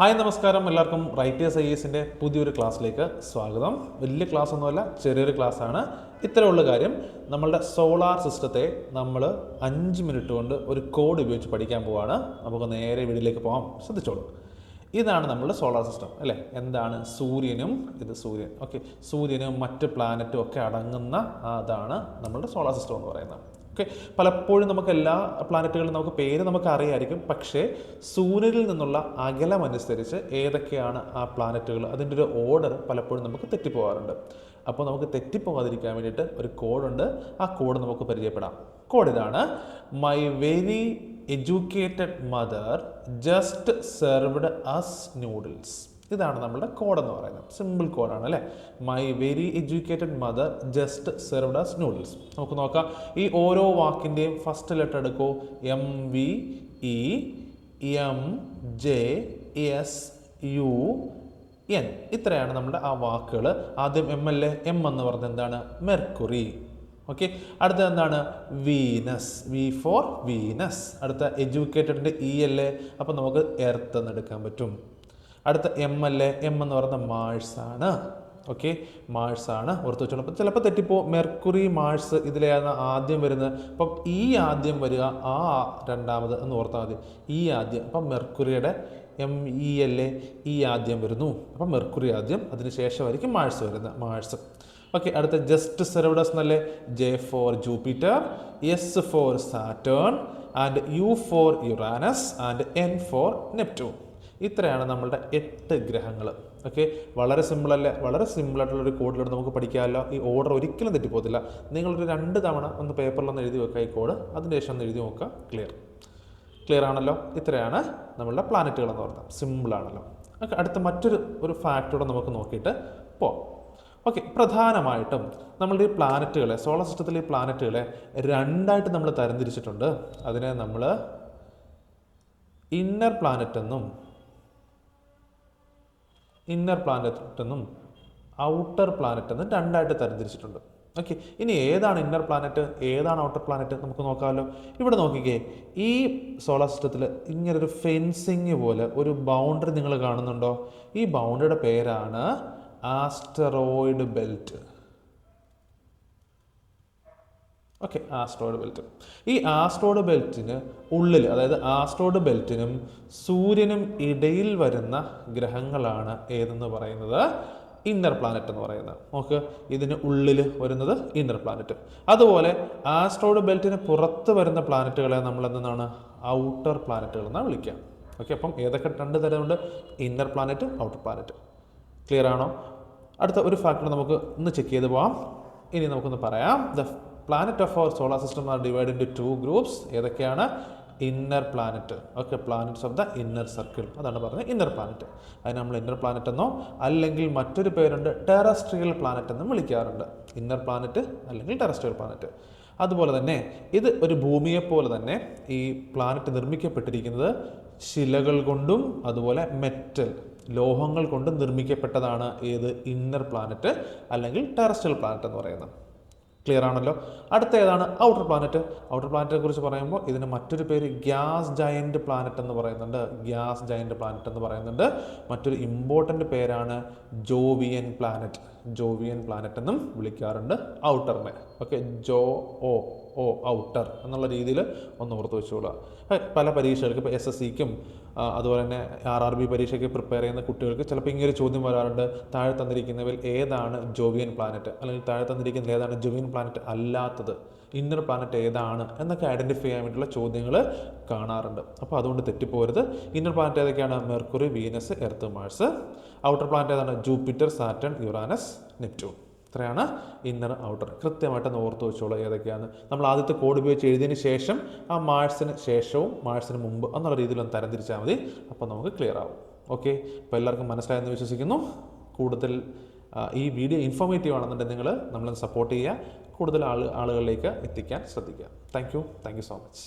Hi നമസ്കാരം. എല്ലാവർക്കും writers I എസിന്റെ പുതിയൊരു ക്ലാസ്സിലേക്ക് സ്വാഗതം. വലിയ ക്ലാസ് ഒന്നുമല്ല ചെറിയൊരു ക്ലാസ് ആണ് ഇത്രയുള്ള കാര്യം. നമ്മളുടെ സോളാർ സിസ്റ്റത്തെ നമ്മൾ അഞ്ച് മിനിറ്റ് കൊണ്ട് ഒരു കോഡ് ഉപയോഗിച്ച് പഠിക്കാൻ പോവാണ്. നമുക്ക് നേരെ വീഡിയോയിലേക്ക് പോകാം ശ്രദ്ധിച്ചോളൂ. ഇതാണ് നമ്മുടെ സോളാർ സിസ്റ്റം അല്ലേ? എന്താണ്? സൂര്യനും ഇത് സൂര്യൻ. ഓക്കെ. സൂര്യനും മറ്റ് പ്ലാനറ്റും ഒക്കെ അടങ്ങുന്ന അതാണ് നമ്മളുടെ സോളാർ സിസ്റ്റം എന്ന് പറയുന്നത്. ഓക്കെ? പലപ്പോഴും നമുക്ക് എല്ലാ പ്ലാനറ്റുകളും നമുക്ക് പേര് നമുക്ക് അറിയായിരിക്കും. പക്ഷേ സൂര്യനിൽ നിന്നുള്ള അകലം അനുസരിച്ച് ഏതൊക്കെയാണ് ആ പ്ലാനറ്റുകൾ അതിന്റെ ഒരു ഓർഡർ പലപ്പോഴും നമുക്ക് തെറ്റിപ്പോകാറുണ്ട് അപ്പോൾ നമുക്ക് തെറ്റിപ്പോകാതിരിക്കാൻ വേണ്ടിയിട്ട് ഒരു കോഡുണ്ട്. ആ കോഡ് നമുക്ക് പരിചയപ്പെടാം. കോഡ് ഇതാണ്. My very educated mother just served us noodles ഇതാണ് നമ്മുടെ കോഡ് എന്ന് പറയുന്നത്. സിമ്പിൾ കോഡാണ് അല്ലേ? My very educated mother just served us noodles നമുക്ക് നോക്കാം. ഈ ഓരോ വാക്കിന്റെയും ഫസ്റ്റ് ലെറ്റർ എടുക്കൂ. M V E M J S U N ഇത്രയാണ് നമ്മുടെ ആ വാക്കുകൾ. ആദ്യം എം എൽ എ എം എന്ന് പറഞ്ഞ എന്താണ്? മെർക്കുറി ഓക്കെ അടുത്ത എന്താണ്? വീനസ് വി ഫോർ വീനസ് അടുത്ത എഡ്യൂക്കേറ്റഡിന്റെ ഇ എൽ എ അപ്പം നമുക്ക് എർത്ത് എന്ന് എടുക്കാൻ പറ്റും. അടുത്ത എം എൽ എ എം എന്ന് പറയുന്നത് മാഴ്സ് ആണ്. ഓക്കെ മാഴ്സ് ആണ്. ഓർത്ത് വെച്ചോളൂ അപ്പം ചിലപ്പോൾ തെറ്റിപ്പോ മെർക്കുറി മാഴ്സ് ഇതിലെയാണ് ആദ്യം വരുന്നത്? അപ്പം ഈ ആദ്യം വരിക ആ രണ്ടാമത് എന്ന് ഓർത്താൽ മതി. ഈ ആദ്യം അപ്പം മെർക്കുറിയുടെ എം ഇ എൽ എ ഈ ആദ്യം വരുന്നു. അപ്പം മെർക്കുറി ആദ്യം അതിന് ശേഷമായിരിക്കും മാഴ്സ് വരുന്നത്. മാഴ്സ് ഓക്കെ അടുത്ത ജസ്റ്റ് സെർവഡസ് എന്നല്ലേ? J for Jupiter S for Saturn and U for Uranus and N for Neptune ഇത്രയാണ് നമ്മളുടെ എട്ട് ഗ്രഹങ്ങൾ. ഓക്കെ വളരെ സിമ്പിളല്ലേ വളരെ സിമ്പിൾ ആയിട്ടുള്ള ഒരു കോഡിലൂടെ നമുക്ക് പഠിക്കാമല്ലോ. ഈ ഓർഡർ ഒരിക്കലും തെറ്റിപ്പോകത്തില്ല. നിങ്ങളൊരു രണ്ട് തവണ ഒന്ന് പേപ്പറിലൊന്ന് എഴുതി വെക്കുക ഈ കോഡ് അതിന് ശേഷം ഒന്ന് എഴുതി നോക്കുക. ക്ലിയർ ക്ലിയർ ആണല്ലോ? ഇത്രയാണ് നമ്മളുടെ പ്ലാനറ്റുകൾ എന്ന് പറഞ്ഞത് സിമ്പിളാണല്ലോ ഓക്കെ അടുത്ത മറ്റൊരു ഒരു ഫാക്ടോടെ നമുക്ക് നോക്കിയിട്ട് പോവാം. ഓക്കെ പ്രധാനമായിട്ടും നമ്മളുടെ ഈ പ്ലാനറ്റുകളെ സോളർ സിസ്റ്റത്തിലെ ഈ പ്ലാനറ്റുകളെ രണ്ടായിട്ട് നമ്മൾ തരംതിരിച്ചിട്ടുണ്ട്. അതിനെ നമ്മൾ ഇന്നർ പ്ലാനറ്റ് എന്നും ഇന്നർ പ്ലാനറ്റ് എന്നും ഔട്ടർ പ്ലാനറ്റ് എന്നും രണ്ടായിട്ട് തരംതിരിച്ചിട്ടുണ്ട്. ഓക്കെ ഇനി ഏതാണ് ഇന്നർ പ്ലാനറ്റ് ഏതാണ് ഔട്ടർ പ്ലാനറ്റ് നമുക്ക് നോക്കാമല്ലോ. ഇവിടെ നോക്കിക്കേ ഈ സോളാർ സിസ്റ്റത്തിൽ ഇങ്ങനൊരു ഫെൻസിങ് പോലെ ഒരു ബൗണ്ടറി നിങ്ങൾ കാണുന്നുണ്ടോ? ഈ ബൗണ്ടറിയുടെ പേരാണ് asteroid belt okay asteroid belt ഈ ആസ്ട്രോയിഡ് ബെൽറ്റിന് ഉള്ളിൽ അതായത് ആസ്ട്രോയിഡ് ബെൽറ്റിനും സൂര്യനും ഇടയിൽ വരുന്ന ഗ്രഹങ്ങളാണ് ഏതെന്ന് പറയുന്നത്? ഇന്നർ പ്ലാനറ്റ് എന്ന് പറയുന്നത്. നോക്ക് ഇതിന് ഉള്ളിൽ വരുന്നത് ഇന്നർ പ്ലാനറ്റ് അതുപോലെ ആസ്ട്രോയിഡ് ബെൽറ്റിന് പുറത്ത് വരുന്ന പ്ലാനറ്റുകളെ നമ്മൾ എന്താണ് ഔട്ടർ പ്ലാനറ്റുകൾ എന്നാണ് വിളിക്കുക. ഓക്കെ അപ്പം ഏതൊക്കെ രണ്ട് തരമുണ്ട്? Inner planet outer planet clear ആണോ? അടുത്ത ഒരു ഫാക്ടർ നമുക്ക് ഒന്ന് ചെക്ക് ചെയ്ത് പോവാം. ഇനി നമുക്കൊന്ന് പറയാം. The planet of our solar system are divide into two groups ഏതൊക്കെയാണ്? Inner planet okay planets of the inner circle അതാണ് പറഞ്ഞത് ഇന്നർ പ്ലാനറ്റ് അതിന് നമ്മൾ ഇന്നർ പ്ലാനറ്റ് എന്നോ അല്ലെങ്കിൽ മറ്റൊരു പേരുണ്ട് ടെറസ്ട്രിയൽ പ്ലാനറ്റ് എന്നും വിളിക്കാറുണ്ട്. ഇന്നർ പ്ലാനറ്റ് അല്ലെങ്കിൽ ടെറസ്ട്രിയൽ പ്ലാനറ്റ് അതുപോലെ തന്നെ ഇത് ഒരു ഭൂമിയെപ്പോലെ തന്നെ ഈ പ്ലാനറ്റ് നിർമ്മിക്കപ്പെട്ടിരിക്കുന്നത് ശിലകൾ കൊണ്ടും അതുപോലെ മെറ്റൽ ലോഹങ്ങൾ കൊണ്ടും നിർമ്മിക്കപ്പെട്ടതാണ് ഏത്? ഇന്നർ പ്ലാനറ്റ് അല്ലെങ്കിൽ ടെറസ്ട്രിയൽ പ്ലാനറ്റ് എന്ന് പറയുന്നത്. ക്ലിയർ ആണല്ലോ. അടുത്ത ഏതാണ് ഔട്ടർ പ്ലാനറ്റ് ഔട്ടർ പ്ലാനറ്റിനെ കുറിച്ച് പറയുമ്പോൾ ഇതിന് മറ്റൊരു പേര് ഗ്യാസ് ജയന്റ് പ്ലാനറ്റ് എന്ന് പറയുന്നുണ്ട്. ഗ്യാസ് ജയന്റ് പ്ലാനറ്റ് എന്ന് പറയുന്നുണ്ട്. മറ്റൊരു ഇമ്പോർട്ടന്റ് പേരാണ് ജോവിയൻ പ്ലാനറ്റ് ജോവിയൻ പ്ലാനറ്റ് എന്നും വിളിക്കാറുണ്ട് ഔട്ടറിനെ ഓക്കെ ജോ ഓ ഓ ഔട്ടർ എന്നുള്ള രീതിയിൽ ഒന്ന് ഓർത്ത് വെച്ചോളുക. പല പരീക്ഷകൾക്ക് ഇപ്പോൾ എസ് എസ് സിക്കും അതുപോലെ തന്നെ ആർ ആർ ബി പരീക്ഷയ്ക്ക് പ്രിപ്പയർ ചെയ്യുന്ന കുട്ടികൾക്ക് ചിലപ്പോൾ ഇങ്ങനെ ഒരു ചോദ്യം വരാറുണ്ട്. താഴെ തന്നിരിക്കുന്നവയിൽ ഏതാണ് ജോവിയൻ പ്ലാനറ്റ് അല്ലെങ്കിൽ താഴെ തന്നിരിക്കുന്നതിൽ ഏതാണ് ജോവിയൻ പ്ലാനറ്റ് അല്ലാത്തത്? ഇന്നർ പ്ലാനറ്റ് ഏതാണ്? എന്നൊക്കെ ഐഡന്റിഫൈ ചെയ്യാൻ വേണ്ടിയിട്ടുള്ള ചോദ്യങ്ങൾ കാണാറുണ്ട്. അപ്പോൾ അതുകൊണ്ട് തെറ്റിപ്പോരുത്. ഇന്നർ പ്ലാനറ്റ് ഏതൊക്കെയാണ്? Mercury Venus Earth Mars outer planet ഏതാണ്? Jupiter Saturn Uranus. നെപ്റ്റ്യൂൺ. ഇത്രയാണ് ഇന്നർ ഔട്ടർ. കൃത്യമായിട്ട് ഒന്ന് ഓർത്ത് വെച്ചോളൂ ഏതൊക്കെയാണ് നമ്മൾ ആദ്യത്തെ കോഡ് ഉപയോഗിച്ച് എഴുതിയതിന് ശേഷം ആ മാഴ്സിന് ശേഷവും മാഴ്സിന് മുമ്പ് എന്നുള്ള രീതിയിൽ ഒന്ന് തരംതിരിച്ചാൽ മതി. അപ്പോൾ നമുക്ക് ക്ലിയർ ആവും. ഓക്കെ അപ്പോൾ എല്ലാവർക്കും മനസ്സിലായെന്ന് വിശ്വസിക്കുന്നു. കൂടുതൽ ഈ വീഡിയോ ഇൻഫോർമേറ്റീവ് ആണെന്നുണ്ടെങ്കിൽ നിങ്ങൾ നമ്മളെ സപ്പോർട്ട് ചെയ്യുക. കൂടുതൽ ആളുകളിലേക്ക് എത്തിക്കാൻ ശ്രദ്ധിക്കുക. Thank you thank you so much